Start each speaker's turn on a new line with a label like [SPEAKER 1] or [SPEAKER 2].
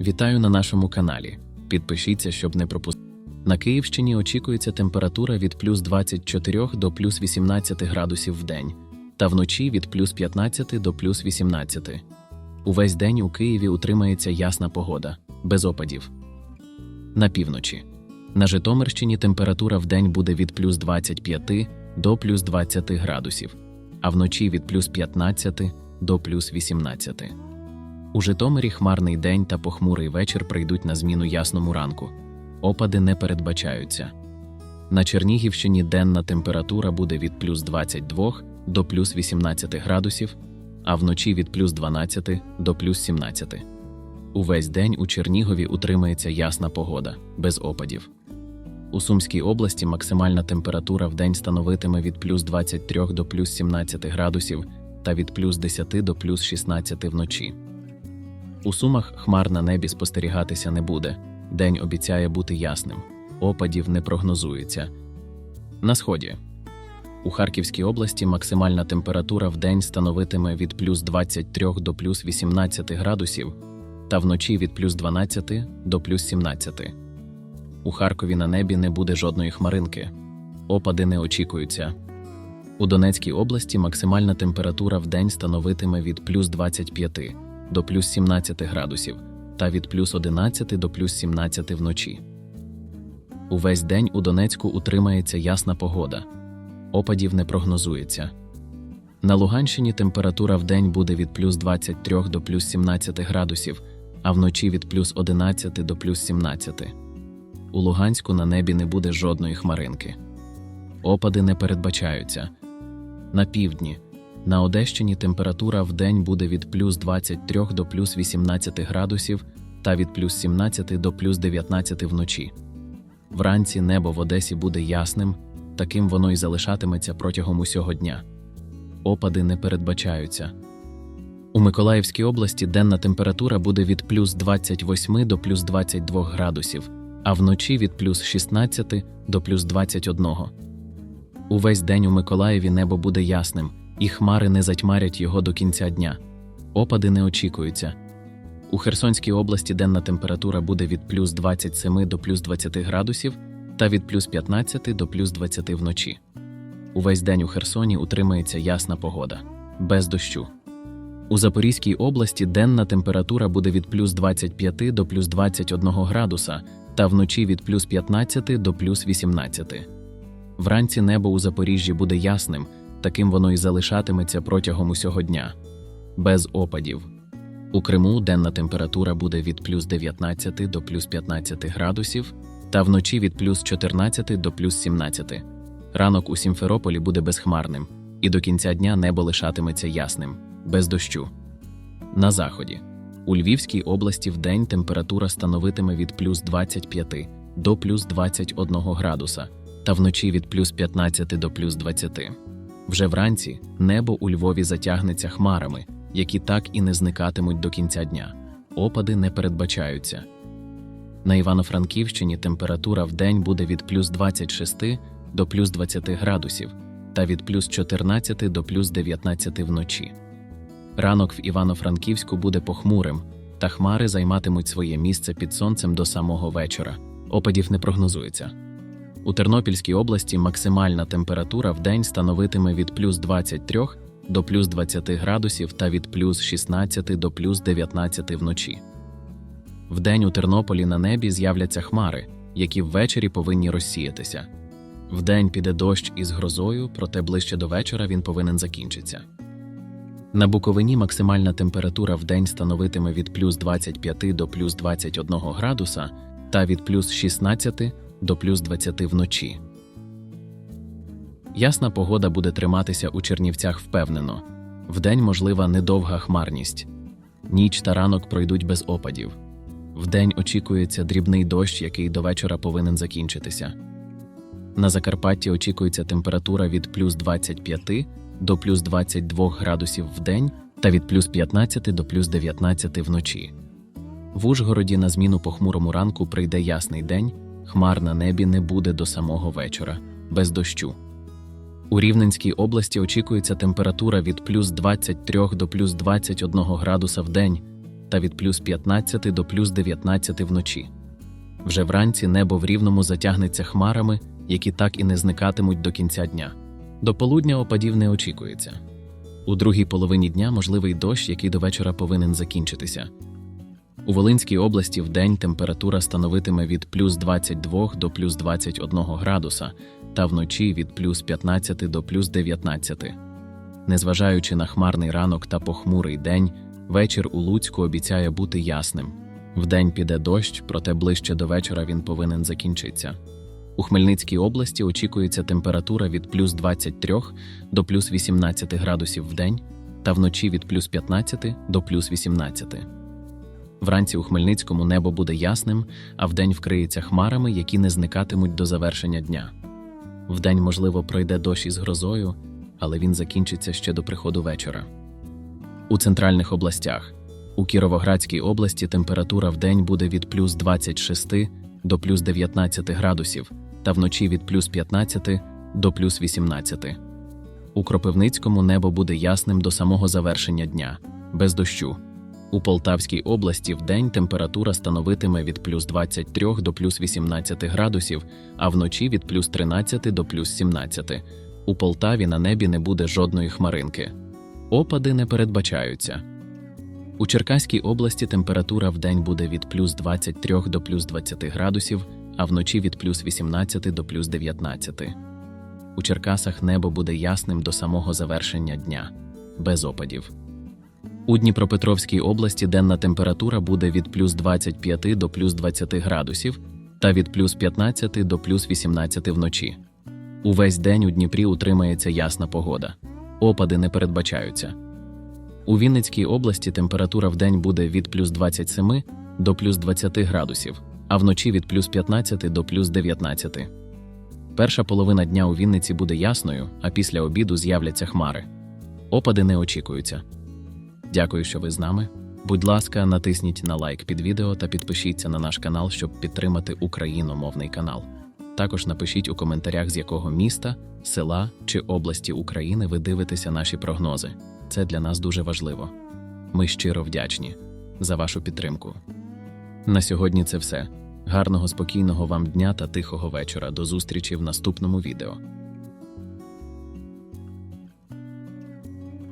[SPEAKER 1] Вітаю на нашому каналі. Підпишіться, щоб не пропустити. На Київщині очікується температура від плюс 24 до плюс 18 градусів в день, та вночі від плюс 15 до плюс 18. Увесь день у Києві утримається ясна погода, без опадів. На півночі. На Житомирщині температура в день буде від плюс 25 до плюс 20 градусів, а вночі від плюс 15 до плюс 18. У Житомирі хмарний день та похмурий вечір прийдуть на зміну ясному ранку. Опади не передбачаються. На Чернігівщині денна температура буде від плюс 22 до плюс 18 градусів, а вночі від плюс 12 до плюс 17. Увесь день у Чернігові утримається ясна погода, без опадів. У Сумській області максимальна температура в день становитиме від плюс 23 до плюс 17 градусів та від плюс 10 до плюс 16 вночі. У Сумах хмар на небі спостерігатися не буде. День обіцяє бути ясним. Опадів не прогнозується. На сході. У Харківській області максимальна температура в день становитиме від плюс 23 до плюс 18 градусів та вночі від плюс 12 до плюс 17. У Харкові на небі не буде жодної хмаринки. Опади не очікуються. У Донецькій області максимальна температура в день становитиме від плюс 25 до плюс 17 градусів та від плюс 11 до плюс 17 вночі. Увесь день у Донецьку утримається ясна погода. Опадів не прогнозується. На Луганщині температура в день буде від плюс 23 до плюс 17 градусів, а вночі від плюс 11 до плюс 17. У Луганську на небі не буде жодної хмаринки. Опади не передбачаються. На півдні. На Одещині температура в день буде від плюс 23 до плюс 18 градусів та від плюс 17 до плюс 19 вночі. Вранці небо в Одесі буде ясним, таким воно й залишатиметься протягом усього дня. Опади не передбачаються. У Миколаївській області денна температура буде від плюс 28 до плюс 22 градусів, а вночі від плюс 16 до плюс 21. Увесь день у Миколаєві небо буде ясним, і хмари не затьмарять його до кінця дня. Опади не очікуються. У Херсонській області денна температура буде від плюс 27 до плюс 20 градусів та від плюс 15 до плюс 20 вночі. Увесь день у Херсоні утримається ясна погода, без дощу. У Запорізькій області денна температура буде від плюс 25 до плюс 21 градуса та вночі від плюс 15 до плюс 18. Вранці небо у Запоріжжі буде ясним, таким воно і залишатиметься протягом усього дня, без опадів. У Криму денна температура буде від плюс 19 до плюс 15 градусів та вночі від плюс 14 до плюс 17. Ранок у Сімферополі буде безхмарним, і до кінця дня небо лишатиметься ясним, без дощу. На заході. У Львівській області вдень температура становитиме від плюс 25 до плюс 21 градуса та вночі від плюс 15 до плюс 20. Вже вранці небо у Львові затягнеться хмарами, які так і не зникатимуть до кінця дня. Опади не передбачаються. На Івано-Франківщині температура в день буде від плюс 26 до плюс 20 градусів та від плюс 14 до плюс 19 вночі. Ранок в Івано-Франківську буде похмурим, та хмари займатимуть своє місце під сонцем до самого вечора. Опадів не прогнозується. У Тернопільській області максимальна температура в день становитиме від плюс 23 до плюс 20 градусів та від плюс 16 до плюс 19 вночі. Вдень у Тернополі на небі з'являться хмари, які ввечері повинні розсіятися. Вдень піде дощ із грозою, проте ближче до вечора він повинен закінчитися. На Буковині максимальна температура в день становитиме від плюс 25 до плюс 21 градуса та від плюс 16 до плюс 20 вночі. Ясна погода буде триматися у Чернівцях впевнено. Вдень можлива недовга хмарність. Ніч та ранок пройдуть без опадів. Вдень очікується дрібний дощ, який до вечора повинен закінчитися. На Закарпатті очікується температура від плюс 25 до плюс 22 градусів в день та від плюс 15 до плюс 19 вночі. В Ужгороді на зміну похмурому ранку прийде ясний день, хмар на небі не буде до самого вечора, без дощу. У Рівненській області очікується температура від плюс 23 до плюс 21 градуса в день та від плюс 15 до плюс 19 вночі. Вже вранці небо в рівному затягнеться хмарами, які так і не зникатимуть до кінця дня. До полудня опадів не очікується. У другій половині дня можливий дощ, який до вечора повинен закінчитися. У Волинській області в день температура становитиме від плюс 22 до плюс 21 градуса, та вночі від плюс 15 до плюс 19. Незважаючи на хмарний ранок та похмурий день, вечір у Луцьку обіцяє бути ясним. Вдень піде дощ, проте ближче до вечора він повинен закінчитися. У Хмельницькій області очікується температура від плюс 23 до плюс 18 градусів в день та вночі від плюс 15 до плюс 18. Вранці у Хмельницькому небо буде ясним, а вдень вкриється хмарами, які не зникатимуть до завершення дня. Вдень, можливо, пройде дощ із грозою, але він закінчиться ще до приходу вечора. У центральних областях у Кіровоградській області температура вдень буде від плюс 26 до плюс 19 градусів та вночі від плюс 15 до плюс 18. У Кропивницькому небо буде ясним до самого завершення дня, без дощу. У Полтавській області вдень температура становитиме від плюс 23 до плюс 18 градусів, а вночі від плюс 13 до плюс 17. У Полтаві на небі не буде жодної хмаринки. Опади не передбачаються. У Черкаській області температура вдень буде від плюс 23 до плюс 20 градусів, а вночі від плюс 18 до плюс 19. У Черкасах небо буде ясним до самого завершення дня, без опадів. У Дніпропетровській області денна температура буде від плюс 25 до плюс 20 градусів та від плюс 15 до плюс 18 вночі. Увесь день у Дніпрі утримається ясна погода. Опади не передбачаються. У Вінницькій області температура вдень буде від плюс 27 до плюс 20 градусів, а вночі від плюс 15 до плюс 19. Перша половина дня у Вінниці буде ясною, а після обіду з'являться хмари. Опади не очікуються. Дякую, що ви з нами. Будь ласка, натисніть на лайк під відео та підпишіться на наш канал, щоб підтримати україномовний канал. Також напишіть у коментарях, з якого міста, села чи області України ви дивитеся наші прогнози. Це для нас дуже важливо. Ми щиро вдячні за вашу підтримку. На сьогодні це все. Гарного спокійного вам дня та тихого вечора. До зустрічі в наступному відео.